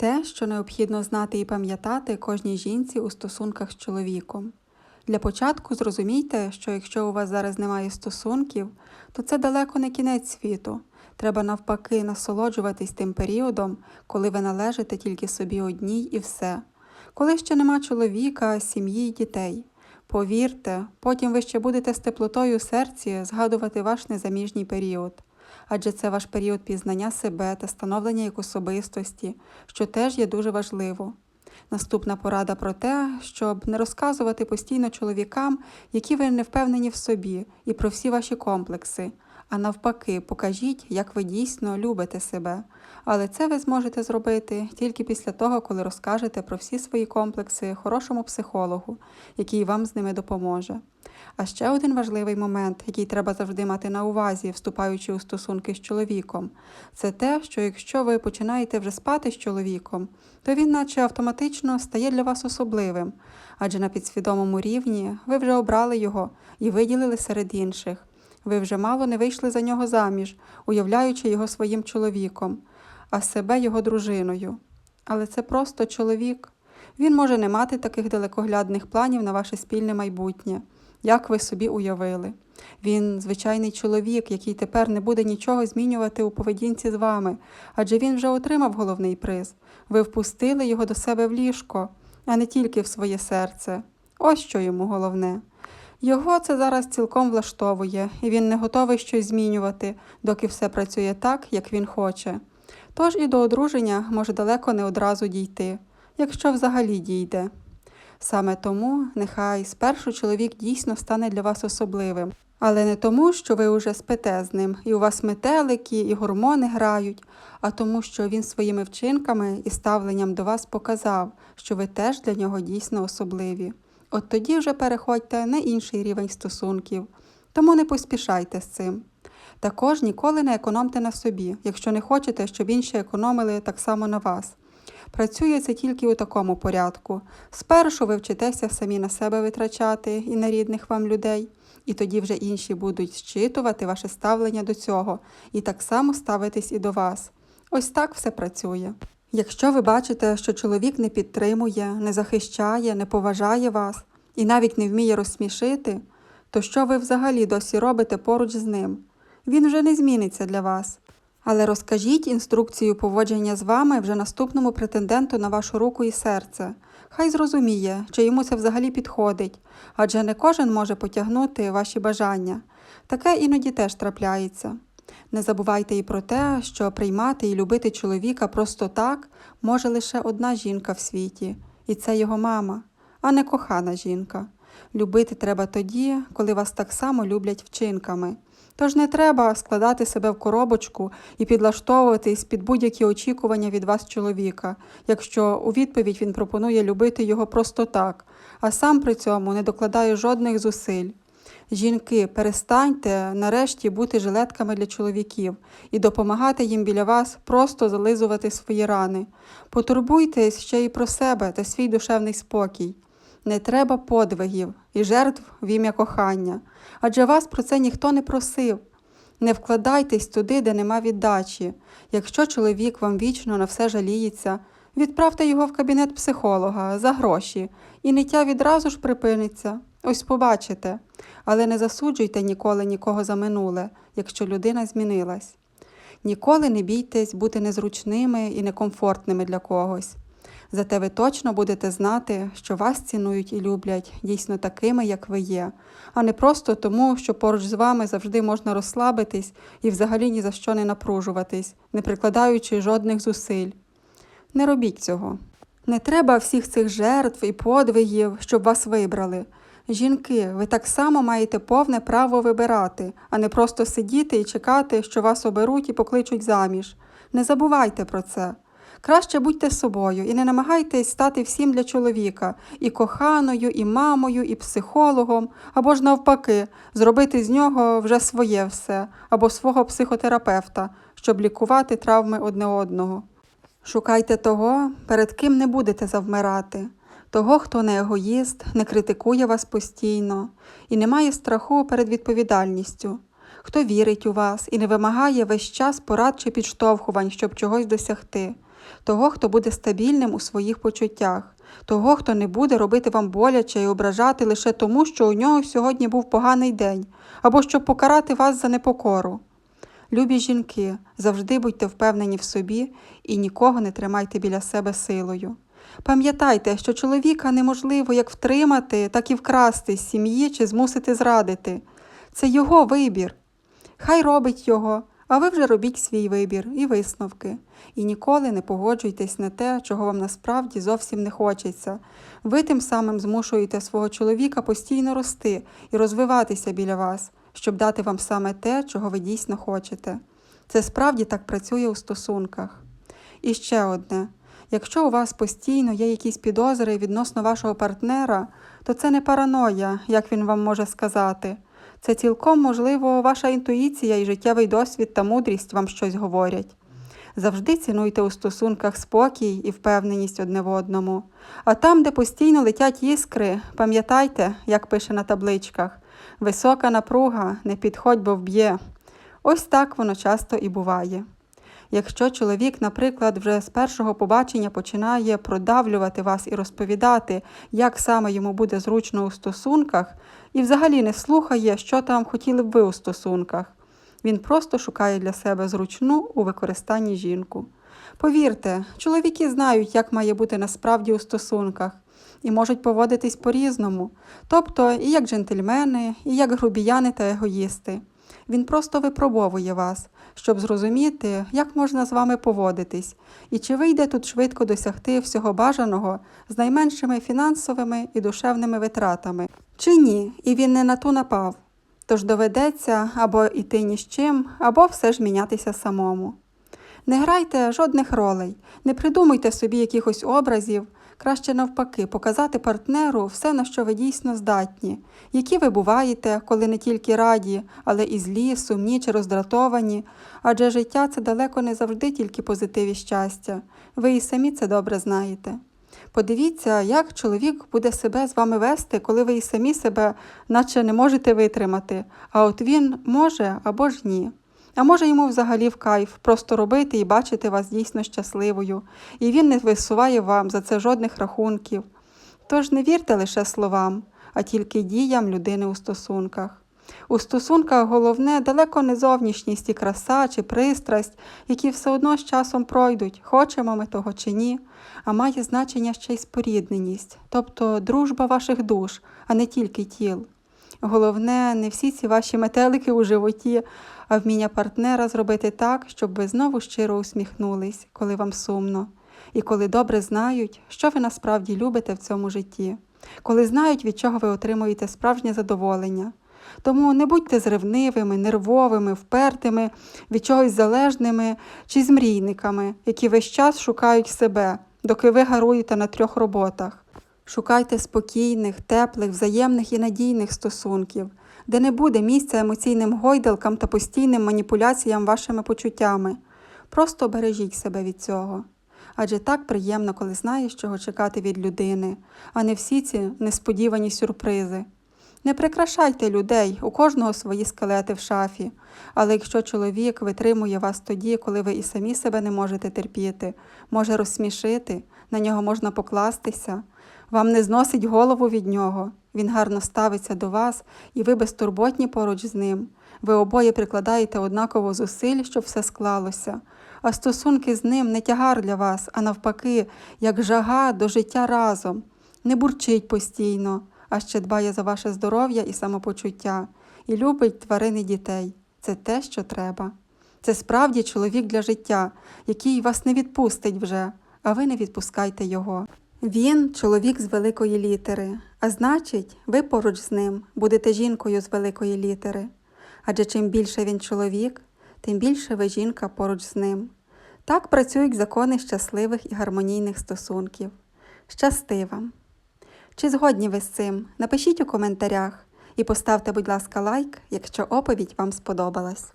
Те, що необхідно знати і пам'ятати кожній жінці у стосунках з чоловіком. Для початку зрозумійте, що якщо у вас зараз немає стосунків, то це далеко не кінець світу. Треба навпаки насолоджуватись тим періодом, коли ви належите тільки собі одній і все. Коли ще нема чоловіка, сім'ї й дітей. Повірте, потім ви ще будете з теплотою серці згадувати ваш незаміжній період. Адже це ваш період пізнання себе та становлення як особистості, що теж є дуже важливо. Наступна порада про те, щоб не розказувати постійно чоловікам, які ви не впевнені в собі, і про всі ваші комплекси. А навпаки, покажіть, як ви дійсно любите себе. Але це ви зможете зробити тільки після того, коли розкажете про всі свої комплекси хорошому психологу, який вам з ними допоможе. А ще один важливий момент, який треба завжди мати на увазі, вступаючи у стосунки з чоловіком, це те, що якщо ви починаєте вже спати з чоловіком, то він, наче автоматично, стає для вас особливим, адже на підсвідомому рівні ви вже обрали його і виділили серед інших. Ви вже мало не вийшли за нього заміж, уявляючи його своїм чоловіком, а себе його дружиною. Але це просто чоловік. Він може не мати таких далекоглядних планів на ваше спільне майбутнє, як ви собі уявили. Він звичайний чоловік, який тепер не буде нічого змінювати у поведінці з вами, адже він вже отримав головний приз. Ви впустили його до себе в ліжко, а не тільки в своє серце. Ось що йому головне. Його це зараз цілком влаштовує, і він не готовий щось змінювати, доки все працює так, як він хоче. Тож і до одруження може далеко не одразу дійти, якщо взагалі дійде. Саме тому нехай спершу чоловік дійсно стане для вас особливим, але не тому, що ви уже спите з ним, і у вас метелики, і гормони грають, а тому, що він своїми вчинками і ставленням до вас показав, що ви теж для нього дійсно особливі. От тоді вже переходьте на інший рівень стосунків, тому не поспішайте з цим. Також ніколи не економте на собі, якщо не хочете, щоб інші економили так само на вас. Працює це тільки у такому порядку. Спершу ви вчитеся самі на себе витрачати і на рідних вам людей, і тоді вже інші будуть зчитувати ваше ставлення до цього і так само ставитись і до вас. Ось так все працює. Якщо ви бачите, що чоловік не підтримує, не захищає, не поважає вас і навіть не вміє розсмішити, то що ви взагалі досі робите поруч з ним? Він вже не зміниться для вас. Але розкажіть інструкцію поводження з вами вже наступному претенденту на вашу руку і серце. Хай зрозуміє, чи йому це взагалі підходить, адже не кожен може потягнути ваші бажання. Таке іноді теж трапляється. Не забувайте і про те, що приймати і любити чоловіка просто так може лише одна жінка в світі, і це його мама, а не кохана жінка. Любити треба тоді, коли вас так само люблять вчинками. Тож не треба складати себе в коробочку і підлаштовуватись під будь-які очікування від вас чоловіка, якщо у відповідь він пропонує любити його просто так, а сам при цьому не докладає жодних зусиль. Жінки, перестаньте нарешті бути жилетками для чоловіків і допомагати їм біля вас просто зализувати свої рани. Потурбуйтесь ще й про себе та свій душевний спокій. Не треба подвигів і жертв в ім'я кохання, адже вас про це ніхто не просив. Не вкладайтесь туди, де нема віддачі. Якщо чоловік вам вічно на все жаліється, відправте його в кабінет психолога за гроші, і ниття відразу ж припиниться. Ось побачите. Але не засуджуйте ніколи нікого за минуле, якщо людина змінилась. Ніколи не бійтесь бути незручними і некомфортними для когось. Зате ви точно будете знати, що вас цінують і люблять дійсно такими, як ви є, а не просто тому, що поруч з вами завжди можна розслабитись і взагалі ні за що не напружуватись, не прикладаючи жодних зусиль. Не робіть цього. Не треба всіх цих жертв і подвигів, щоб вас вибрали. Жінки, ви так само маєте повне право вибирати, а не просто сидіти і чекати, що вас оберуть і покличуть заміж. Не забувайте про це. Краще будьте собою і не намагайтесь стати всім для чоловіка і коханою, і мамою, і психологом, або ж навпаки, зробити з нього вже своє все, або свого психотерапевта, щоб лікувати травми одне одного. Шукайте того, перед ким не будете завмирати, того, хто не егоїст, не критикує вас постійно і не має страху перед відповідальністю, хто вірить у вас і не вимагає весь час порад чи підштовхувань, щоб чогось досягти. того, хто буде стабільним у своїх почуттях, того, хто не буде робити вам боляче і ображати лише тому, що у нього сьогодні був поганий день, або щоб покарати вас за непокору. Любі жінки, завжди будьте впевнені в собі і нікого не тримайте біля себе силою. Пам'ятайте, що чоловіка неможливо як втримати, так і вкрасти з сім'ї чи змусити зрадити. Це його вибір. Хай робить його, а ви вже робіть свій вибір і висновки. І ніколи не погоджуйтесь на те, чого вам насправді зовсім не хочеться. Ви тим самим змушуєте свого чоловіка постійно рости і розвиватися біля вас, щоб дати вам саме те, чого ви дійсно хочете. Це справді так працює у стосунках. І ще одне. Якщо у вас постійно є якісь підозри відносно вашого партнера, то це не параноя, як він вам може сказати. Це цілком можливо ваша інтуїція і життєвий досвід та мудрість вам щось говорять. Завжди цінуйте у стосунках спокій і впевненість одне в одному. А там, де постійно летять іскри, пам'ятайте, як пише на табличках висока напруга, не підходь, бо вб'є. Ось так воно часто і буває. Якщо чоловік, наприклад, вже з першого побачення починає продавлювати вас і розповідати, як саме йому буде зручно у стосунках, і взагалі не слухає, що там хотіли б ви у стосунках, він просто шукає для себе зручну у використанні жінку. Повірте, чоловіки знають, як має бути насправді у стосунках, і можуть поводитись по-різному, тобто і як джентльмени, і як грубіяни та егоїсти. Він просто випробовує вас, щоб зрозуміти, як можна з вами поводитись, і чи вийде тут швидко досягти всього бажаного з найменшими фінансовими і душевними витратами, чи ні, і він не на ту напав. Тож доведеться або йти ні з чим, або все ж мінятися самому. Не грайте жодних ролей, не придумуйте собі якихось образів, краще навпаки, показати партнеру все, на що ви дійсно здатні, які ви буваєте, коли не тільки раді, але і злі, сумні чи роздратовані, адже життя це далеко не завжди тільки позитив і щастя. Ви і самі це добре знаєте. Подивіться, як чоловік буде себе з вами вести, коли ви і самі себе наче не можете витримати, а от він може або ж ні. А може йому взагалі в кайф просто робити і бачити вас дійсно щасливою, і він не висуває вам за це жодних рахунків. Тож не вірте лише словам, а тільки діям людини у стосунках. У стосунках головне далеко не зовнішність і краса чи пристрасть, які все одно з часом пройдуть, хочемо ми того чи ні, а має значення ще й спорідненість, тобто дружба ваших душ, а не тільки тіл. Головне, не всі ці ваші метелики у животі, а вміння партнера зробити так, щоб ви знову щиро усміхнулись, коли вам сумно, і коли добре знають, що ви насправді любите в цьому житті, коли знають, від чого ви отримуєте справжнє задоволення. Тому не будьте зривнивими, нервовими, впертими, від чогось залежними чи змрійниками, які весь час шукають себе, доки ви гаруєте на трьох роботах. Шукайте спокійних, теплих, взаємних і надійних стосунків, де не буде місця емоційним гойдалкам та постійним маніпуляціям вашими почуттями. Просто бережіть себе від цього. Адже так приємно, коли знаєш, чого чекати від людини, а не всі ці несподівані сюрпризи. Не прикрашайте людей, у кожного свої скелети в шафі, але якщо чоловік витримує вас тоді, коли ви і самі себе не можете терпіти, може розсмішити, на нього можна покластися, вам не зносить голову від нього, він гарно ставиться до вас, і ви безтурботні поруч з ним. Ви обоє прикладаєте однаково зусиль, щоб все склалося. А стосунки з ним не тягар для вас, а навпаки, як жага до життя разом. Не бурчить постійно, а ще дбає за ваше здоров'я і самопочуття, і любить тварин і дітей. Це те, що треба. Це справді чоловік для життя, який вас не відпустить вже, а ви не відпускайте його. Він чоловік з великої літери, а значить, ви поруч з ним будете жінкою з великої літери. Адже чим більше він чоловік, тим більше ви жінка поруч з ним. Так працюють закони щасливих і гармонійних стосунків. Щасти вам! Чи згодні ви з цим? Напишіть у коментарях і поставте, будь ласка, лайк, якщо оповідь вам сподобалась.